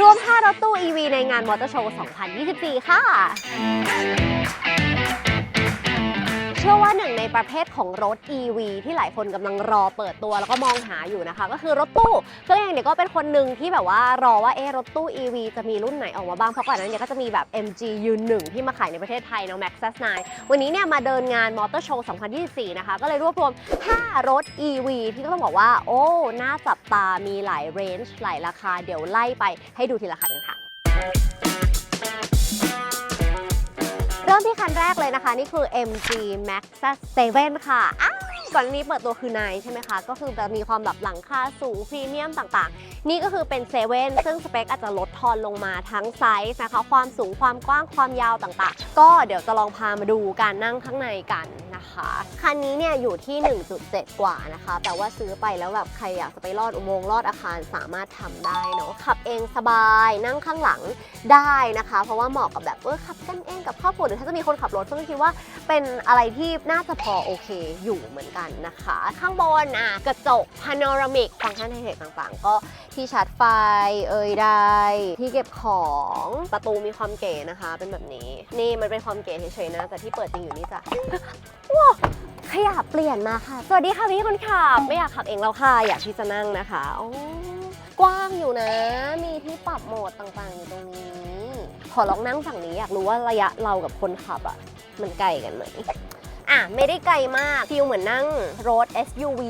รวม 5 รถตู้ EV ในงานมอเตอร์โชว์ 2024 ค่ะ ชื่อว่าหนึ่งในประเภทของรถ EV ที่หลายคนกำลังรอเปิดตัวแล้วก็มองหาอยู่นะคะ ก็คือรถตู้ก็เองเนี่ยก็เป็นคนหนึ่งที่แบบว่ารอว่าเอะรถตู้ EV จะมีรุ่นไหนออกมาบ้างเพราะก่อนหนานั้นเนี่ยก็จะมีแบบ MG ยืนหนึ่งที่มาขายในประเทศไทยเนาะ Maxus 9 วันนี้เนี่ยมาเดินงานมอเตอร์โชว์2024 นะคะ ก็เลยรวบรวม 5 รถ EV ที่ก็ต้องบอกว่า โอ้น่าจับตามีหลายเรนจ์หลายราคาเดี๋ยวไล่ไปให้ดูทีละคันค่ะ ริ่มที่คันแรกเลยนะคะ นี่คือ MG Maxus 7ค่ะอ้าก่อนนี้เปิดตัวคือนายใช่ไหมคะ ก็คือจะมีความแบบหลังคาสูงพรีเมียมต่างๆ นี่ก็คือเป็น7ซึ่งสเปคอาจจะลดทอนลงมาทั้งไซส์นะคะ ความสูงความกว้างความยาวต่างๆ ก็เดี๋ยวจะลองพามาดูการนั่งข้างในกัน นะคะ คันนี้เนี่ยอยู่ที่ 1.7 กว่านะคะ แต่ว่าซื้อไปแล้วแบบใครอยากจะไปลอดอุโมงค์ลอดอาคารสามารถทำได้เนาะ ขับเองสบายนั่งข้างหลังได้นะคะ เพราะว่าเหมาะกับแบบเออขับกันเองกับครอบครัวหรือถ้าจะมีคนขับรถซึ่งคิดว่าเป็นอะไรที่น่าจะพอโอเคอยู่เหมือนกันนะคะ ข้างบนอะกระจกพาโนรามิกฟังก์ชันไฮเทคต่างๆ ก็ที่ชาร์จไฟเอ่ยได้ที่เก็บของประตูมีความเก๋นะคะ เป็นแบบนี้ นี่มันเป็นความเก๋เฉยๆนะ แต่ที่เปิดจริงอยู่นี่จ้ะว้าวขยับเปลี่ยนมาค่ะ สวัสดีค่ะพี่คนขับ ไม่อยากขับเองแล้วค่ะ อยากที่จะนั่งนะคะโอ้กว้างอยู่นะ มีที่ปรับโหมดต่างๆ อยู่ตรงนี้ ขอลองนั่งฝั่งนี้อยากรู้ว่าระยะเรากับคนขับอะมันไกลกันไหมอะไม่ได้ไกลมากฟิลเหมือนนั่งรถ SUV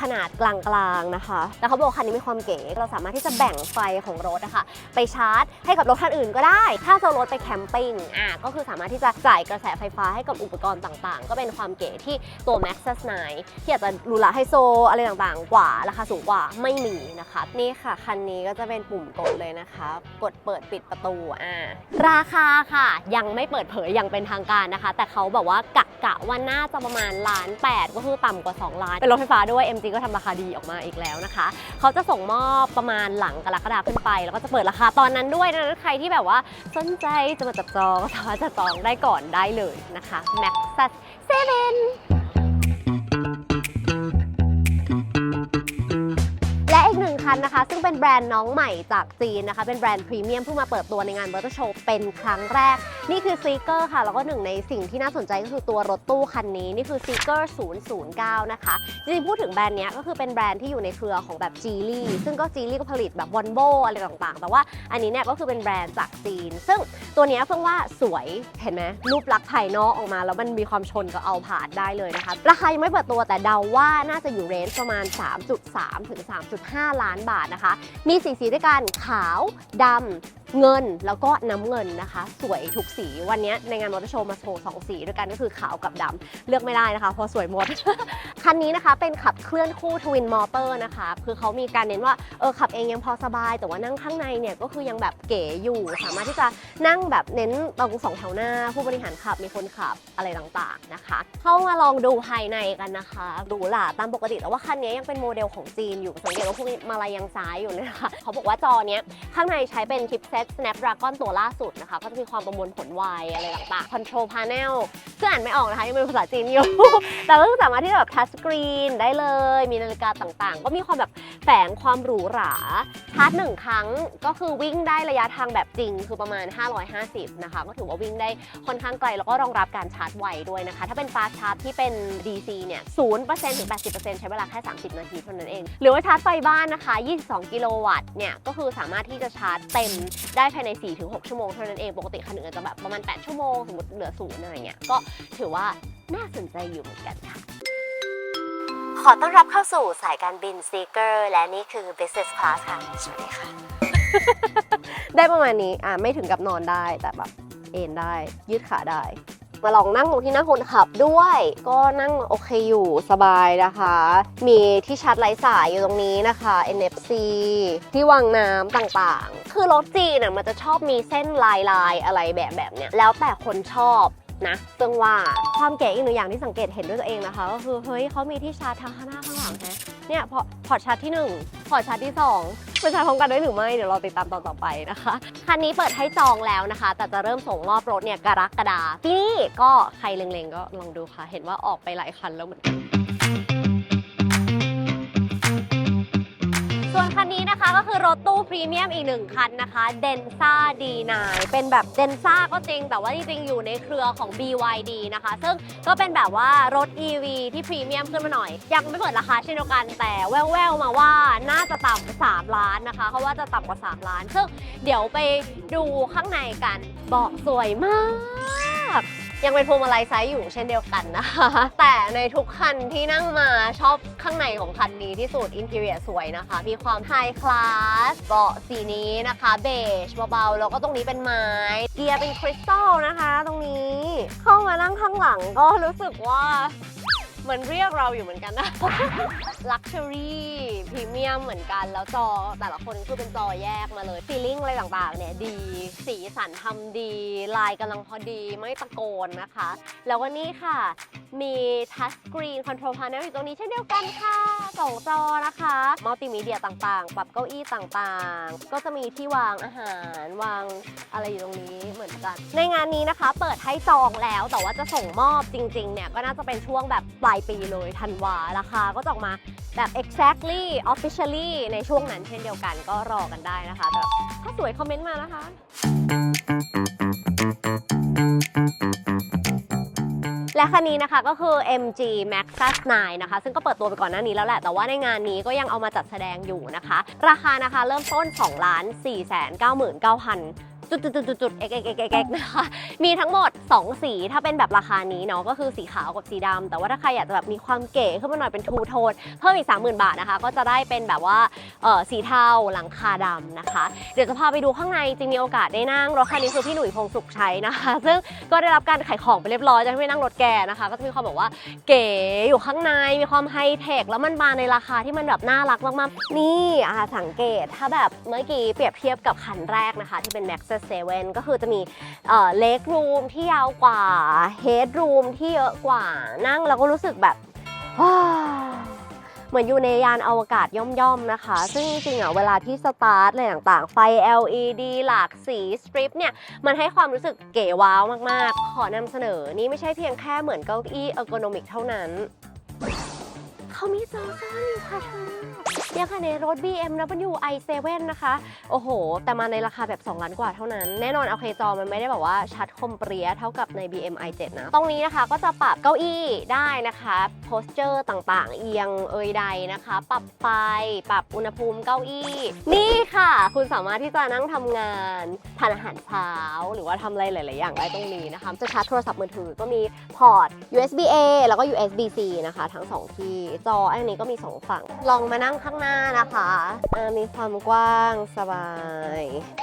ขนาดกลางๆนะคะแต่เขาบอกคันนี้มีความเก๋เราสามารถที่จะแบ่งไฟของรถนะคะไปชาร์จ ให้กับรถคันอื่นก็ได้ ถ้าจะรถไปแคมปิ้งอะก็คือสามารถที่จะจ่ายกระแสไฟฟ้าให้กับอุปกรณ์ต่างๆ ก็เป็นความเก๋ที่ตัว Maxus 9ที่อาจจะรูหราไฮโซอะไรต่างๆ กว่าราคาสูงกว่าไม่มีนะคะ นี่ค่ะคันนี้ก็จะเป็นปุ่มกดเลยนะคะ กดเปิดปิดประตูอะราคาค่ะยังไม่เปิดเผยอย่างเป็นทางการนะคะ แต่เขาบอกว่ากะกะว่าน่าจะประมาณล้านแปดก็คือต่ำกว่า 2 ล้าน เป็นรถไฟฟ้าด้วย MG ก็ทำราคาดีออกมาอีกแล้วนะคะ เขาจะส่งมอบประมาณหลังกรกฎาขึ้นไป แล้วก็จะเปิดราคาตอนนั้นด้วยดังนั้นใครที่แบบว่าสนใจจะมาจับจองก็สามารถจะจองได้ก่อนได้เลยนะคะ Maxus 7 คันนะคะ ซึ่งเป็นแบรนด์น้องใหม่จากจีนนะคะ เป็นแบรนด์พรีเมียมเพิ่งมาเปิดตัวในงานมอเตอร์โชว์เป็นครั้งแรก นี่คือ Seeker ค่ะ แล้วก็หนึ่งในสิ่งที่น่าสนใจก็คือตัวรถตู้คันนี้ นี่คือ Seeker 009 นะคะ จริงๆพูดถึงแบรนด์นี้ก็คือเป็นแบรนด์ที่อยู่ในเครือของแบบ Geely ซึ่งก็ Geely ก็ผลิตแบบ Volvo อะไรต่างๆ แต่ว่าอันนี้เนี่ยก็คือเป็นแบรนด์จากจีน ซึ่งตัวนี้เพิ่งว่าสวยเห็นไหมรูปลักษณ์ภายนอกออกมา แล้วมันมีความชนกับเอาผาดได้เลยนะคะราคายังไม่เปิดตัวแต่เดาว่าน่าจะอยู่เรนจ์ประมาณ 3.3 ถึง 3.5 ล้านบาทนะคะ มีสีสีด้วยกันขาวดำเงินแล้วก็น้ำเงินนะคะ สวยทุกสีวันนี้ในงานมอเตอร์โชว์มาโชว์สองสีด้วยกันก็คือขาวกับดำเลือกไม่ได้นะคะเพราะสวยหมด คันนี้นะคะเป็นขับเคลื่อนคู่ทวินมอเตอร์นะคะ คือเขามีการเน้นว่าเออขับเองยังพอสบาย แต่ว่านั่งข้างในเนี่ยก็คือยังแบบเก๋อยู่ สามารถที่จะนั่งแบบเน้นตรงสองแถวหน้า ผู้บริหารขับมีคนขับอะไรต่างๆนะคะ เข้ามาลองดูภายในกันนะคะหรูหราตามปกติแต่ว่าคันนี้ยังเป็นโมเดลของจีนอยู่สังเกตว่าพวกนี้มาลายังซ้ายอยู่นะคะ เขาบอกว่าจอเนี้ยข้างในใช้เป็นชิปเซ็ต Snapdragon ตัวล่าสุดนะคะ ก็จะมีความประมวลผลไวอะไรต่างๆ Control Panel ซึ่งอ่านไม่ออกนะคะยังเป็นภาษาจีนอยู่ แต่ก็สามารถที่จะแบบทัชสกรีนได้เลย มีนาฬิกาต่างๆ ก็มีความแบบแฝงความหรูหราชาร์จหนึ่งครั้งก็คือวิ่งได้ระยะทางแบบจริง คือประมาณ 550 นะคะ ก็ถือว่าวิ่งได้ค่อนข้างไกล แล้วก็รองรับการชาร์จไวด้วยนะคะ ถ้าเป็นฟาสชาร์จที่เป็น DC เนี่ย0%ถึง 80%ใช้เวลาแค่ 30 นาทีเท่านั้นเอง หรือว่าชาร์จไฟบ้านนะคะ 22 กิโลวัตต์เนี่ยก็คือสามารถที่จะชาร์จเต็มได้ภายใน 4-6 ชั่วโมงเท่านั้นเอง ปกติคันอื่นจะแบบประมาณ 8 ชั่วโมงสมมติเหลือศูนย์อะไรเงี้ยก็ถือว่าน่าสนใจอยู่เหมือนกันค่ะ ขอต้อนรับเข้าสู่สายการบิน Seeker และนี่คือ Business Class ค่ะ สวัสดีค่ะ ได้ประมาณนี้อ่าไม่ถึงกับนอนได้แต่แบบเอนได้ ยืดขาได้ มาลองนั่งตรงที่นั่งคนขับด้วย ก็นั่งโอเคอยู่สบายนะคะ มีที่ชาร์จไร้สายอยู่ตรงนี้นะคะ NFC ที่วางน้ำต่างๆ คือรถจีนน่ะมันจะชอบมีเส้นลายลายๆอะไรแบบแบบเนี้ยแล้วแต่คนชอบ นะซึ่งว่าความเก๋อีกหนึ่งอย่างที่สังเกตเห็นด้วยตัวเองนะคะ ก็คือเฮ้ยเขามีที่ชาร์จทั้งข้างหน้าข้างหลังนะเนี่ยพอพอร์ตชาร์จที่หนึ่งพอร์ตชาร์จที่สองไปชาร์จพร้อมกันได้หรือไม่เดี๋ยวเราติดตามตอนต่อไปนะคะ คันนี้เปิดให้จองแล้วนะคะ แต่จะเริ่มส่งมอบรถเนี่ยกรกฎาปีนี้ก็ใครเล็งๆก็ลองดูค่ะ เห็นว่าออกไปหลายคันแล้วเหมือนกัน ส่วนคันนี้นะคะก็คือรถตู้พรีเมียมอีกหนึ่งคันนะคะ d e n s a D9 เป็นแบบ d e n s a ก็จริง แต่ว่าจริงๆอยู่ในเครือของ BYD นะคะ ซึ่งก็เป็นแบบว่ารถ EV ที่พรีเมียมขึ้นมาหน่อย ยังไม่เปิดราคาเช่นเดียวกัน แต่แว่วๆมาว่าน่าจะต่ำกว่า3ล้านนะคะเขาว่าจะต่ำกว่า 3 ล้าน ซึ่งเดี๋ยวไปดูข้างในกันเบาะสวยมาก ยังเป็นพวงมาลัยไซส์อยู่เช่นเดียวกันนะคะ แต่ในทุกคันที่นั่งมาชอบข้างในของคันนี้ที่สุดอินเทอรียสวยนะคะ มีความไฮคลาสเบาะสีนี้นะคะเบจเบาๆ แล้วก็ตรงนี้เป็นไม้ เกียร์เป็นคริสตัลนะคะ ตรงนี้เข้ามานั่งข้างหลังก็รู้สึกว่า เหมือนเรียกเราอยู่เหมือนกันนะลักชัวรี่พรีเมียมเหมือนกัน แล้วจอแต่ละคนคือเป็นจอแยกมาเลยฟีลิ่งอะไรต่างๆ เนี่ยดี สีสันทำดี ลายกำลังพอดีไม่ตะโกนนะคะ แล้วก็นี่ค่ะ มีทัชสกรีนคอนโทรลพา n e l อยู่ตรงนี้เช่นเดียวกันค่ะสองจอนะคะมัลติมีเดียต่างๆ ปรับเก้าอี้ต่างๆ ก็จะมีที่วางอาหารวางอะไรอยู่ตรงนี้เหมือนกัน ในงานนี้นะคะ เปิดให้จองแล้วแต่ว่าจะส่งมอบจริงๆเนี่ยก็น่าจะเป็นช่วงแบบปลายปีเลยธันวาราคาก็จะออกมาแบบ exactly officially ในช่วงนั้นเช่นเดียวกันก็รอกันได้นะคะแต่ถ้าสวยคอมเมนต์มานะคะ และคันนี้นะคะก็คือ MG Maxus 9 นะคะ ซึ่งก็เปิดตัวไปก่อนหน้านี้แล้วแหละ แต่ว่าในงานนี้ก็ยังเอามาจัดแสดงอยู่นะคะ ราคานะคะเริ่มต้น2ล้าน4 9 9 0 0 0 จุดจุดจุดจุดจุด x x x x x นะคะ มีทั้งหมด 2 สีถ้าเป็นแบบราคานี้เนาะก็คือสีขาวกับสีดำแต่ว่าถ้าใครอยากจะแบบมีความเก๋ขึ้นมาหน่อยเป็นทูโทนเพิ่มอีก 30,000 บาทนะคะ ก็จะได้เป็นแบบว่าเออสีเทาหลังคาดำนะคะ เดี๋ยวจะพาไปดูข้างในจริงมีโอกาสได้นั่งรถคันนี้คือพี่หนุ่ยพงสุขชัยนะคะ ซึ่งก็ได้รับการขายของไปเรียบร้อยจะไม่นั่งรถแกนะคะ ก็จะมีความแบบว่าเก๋อยู่ข้างในมีความไฮเทคแล้วมันมาในราคาที่มันแบบน่ารักมากๆนี่อะสังเกตถ้าแบบเมื่อกี้เปรียบเทียบกับคันแรกนะคะ ที่เป็น Maxus 7ก็คือจะมีเล็กรูมที่ยาวกว่าเฮดรูมที่เยอะกว่านั่งแล้วก็รู้สึกแบบว้าเหมือนอยู่ในยานอวกาศย่อมๆนะคะ ซึ่งจริงๆอะเวลาที่สตาร์ทอะไรต่างๆ ไฟ LED หลากสีสตริปเนี่ย มันให้ความรู้สึกเก๋ว้าวมากๆ ขอนำเสนอนี่ไม่ใช่เพียงแค่เหมือนเก้าอี้เออร์โกนอมิกเท่านั้น เขามีจอซ่อนอยู่ค่ะเธอ ยังค่ะในรถ BMW i7 นะคะ โอ้โห แต่มาในราคาแบบ 2 ล้านกว่าเท่านั้น แน่นอนโอเคจอมันไม่ได้แบบว่าชัดคมเปรี้ยเท่ากับใน BM i7 นะ ตรงนี้นะคะก็จะปรับเก้าอี้ได้นะคะโพสเจอร์ต่างๆ เอียงเอยใดนะคะ ปรับไฟปรับอุณหภูมิเก้าอี้ นี่ค่ะ คุณสามารถที่จะนั่งทำงานทานอาหารเช้า หรือว่าทำอะไรหลาย ๆ อย่างได้ตรงนี้นะคะ จะชาร์จโทรศัพท์มือถือก็มีพอร์ต USB A แล้วก็ USB C นะคะ ทั้ง 2 ที่ จออันนี้ก็มี 2 ฝั่ง ลองมานั่งข้างหน้านะคะเออมีความกว้างสบาย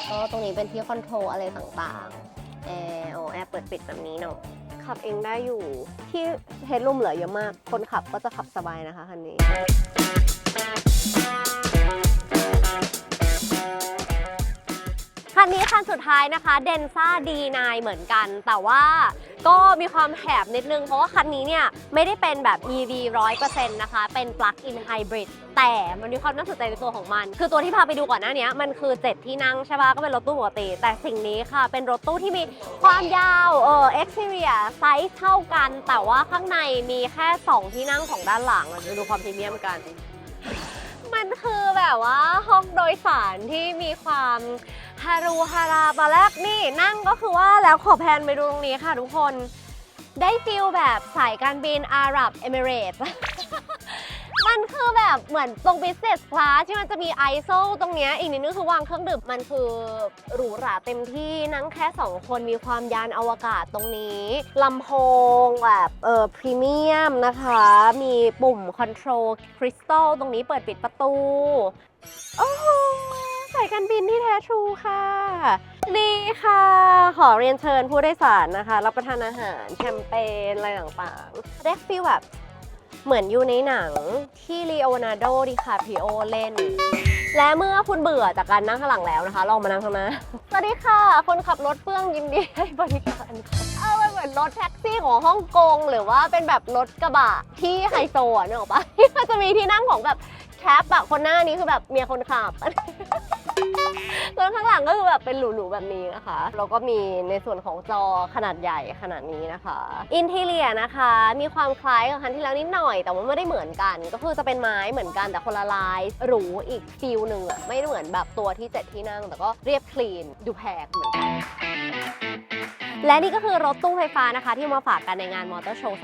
ก็ตรงนี้เป็นที่คอนโทรลอะไรต่างๆแอร์อ๋อแอร์เปิดปิดแบบนี้เนาะขับเองได้อยู่ที่เฮดรูมเหลือเยอะมาก คนขับก็จะขับสบายนะคะคันนี้ คันนี้คันสุดท้ายนะคะ d e n s a D9 เหมือนกัน แต่ว่า ก็มีความแถบนิดนึง เพราะว่าคันนี้เนี่ยไม่ได้เป็นแบบ EV 100%นะคะ เป็น plug-in hybrid แต่มันมีความน่าสนใจในตัวของมัน คือตัวที่พาไปดูก่อนหน้านี้มันคือ 7 ที่นั่งใช่ปะก็เป็นรถตู้ปกติ แต่สิ่งนี้ค่ะเป็นรถตู้ที่มีความยาวเออ exterior ไซส์เท่ากัน แต่ว่าข้างในมีแค่ 2 ที่นั่งของด้านหลังเราจะดูความพรีเมียมกัน มันคือแบบว่าห้องโดยสารที่มีความ ฮารูฮาราตอนแรกนี่นั่งก็คือว่าแล้วขอแพนไปดูตรงนี้ค่ะทุกคน ได้ฟิลแบบสายการบินอาหรับเอมิเรตส์มันคือแบบเหมือนตรง business class ที่มันจะมีไอโซตรงเนี้ยอีกนิดนึงคือวางเครื่องดื่มมันคือหรูหราเต็มที่นั่งแค่ 2 คนมีความยานอวกาศตรงนี้ลำโพงแบบเออพรีเมียมนะคะ มีปุ่มคอนโทรลคริสตัลตรงนี้เปิดปิดประตู โอ้ สายการบินที่แท้ทรูค่ะนี่ค่ะ ขอเรียนเชิญผู้โดยสารนะคะ รับประทานอาหารแชมเปญอะไรต่างๆ ได้ฟีลแบบเหมือนอยู่ในหนังที่ลีโอนาร์โดดิคาปิโอเล่น และเมื่อคุณเบื่อจากการนั่งข้างหลังแล้วนะคะ ลองมานั่งข้างหน้า สวัสดีค่ะ คนขับรถเฟื่องยินดีให้บริการเออมันเหมือนรถแท็กซี่ของฮ่องกง หรือว่าเป็นแบบรถกระบะที่ไฮโซอะนึกออกปะที่มันจะมีที่นั่งของแบบแคปอะคนหน้านี้คือแบบเมียคนขับ รถข้างหลังก็คือแบบเป็นหรูๆแบบนี้นะคะแล้วก็มีในส่วนของจอขนาดใหญ่ขนาดนี้นะคะอินทีเลียนะคะมีความคล้ายกับคันที่แล้วนิดหน่อย แต่ว่าไม่ได้เหมือนกัน ก็คือจะเป็นไม้เหมือนกันแต่คนละลายหรูอีกฟิลหนึ่งอะไม่ได้เหมือนแบบตัวที่เจ็ดที่นั่ง แต่ก็เรียบคลีนดูแพงเหมือนกัน และนี่ก็คือรถตู้ไฟฟ้านะคะ ที่มาฝากกันในงานมอเตอร์โชว์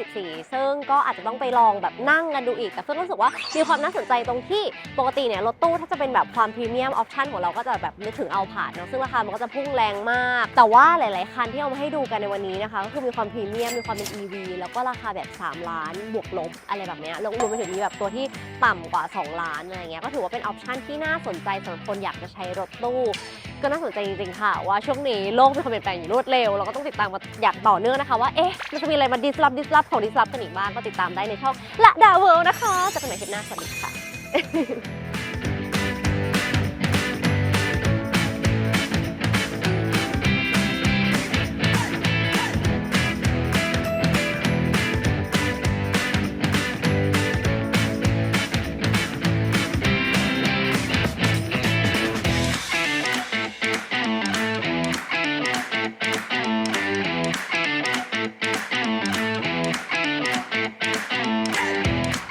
2024 ซึ่งก็อาจจะต้องไปลองแบบนั่งกันดูอีก แต่เพิ่งรู้สึกว่ามีความน่าสนใจตรงที่ปกติเนี่ยรถตู้ถ้าจะเป็นแบบความพรีเมียมออปชันของเราก็จะแบบนึกถึงเอาผาดเนาะซึ่งราคามันก็จะพุ่งแรงมาก แต่ว่าหลาย ๆ คันที่เอามาให้ดูกันในวันนี้นะคะ ก็คือมีความพรีเมียมมีความเป็น EV แล้วก็ราคาแบบ 3 ล้านบวกลบอะไรแบบเนี้ยแล้วรวมไปถึงมีแบบตัวที่ต่ำกว่า 2 ล้านอะไรเงี้ยก็ถือว่าเป็นออปชันที่น่าสนใจสำหรับคนอยากจะใช้รถตู้ ก็น่าสนใจจริงๆค่ะ ว่าช่วงนี้โลกมีความเปลี่ยนแปลงอย่างรวดเร็วเราก็ต้องติดตามมาอย่างต่อเนื่องนะคะว่าเอ๊ะมันจะมีอะไรมาดิสลอฟดิสลอฟของดิสลอฟกันอีกบ้างก็ติดตามได้ในช่องละดาเวิลด์นะคะเจะเป็นใหม่คลิปหน้าสวัสดีค่ะ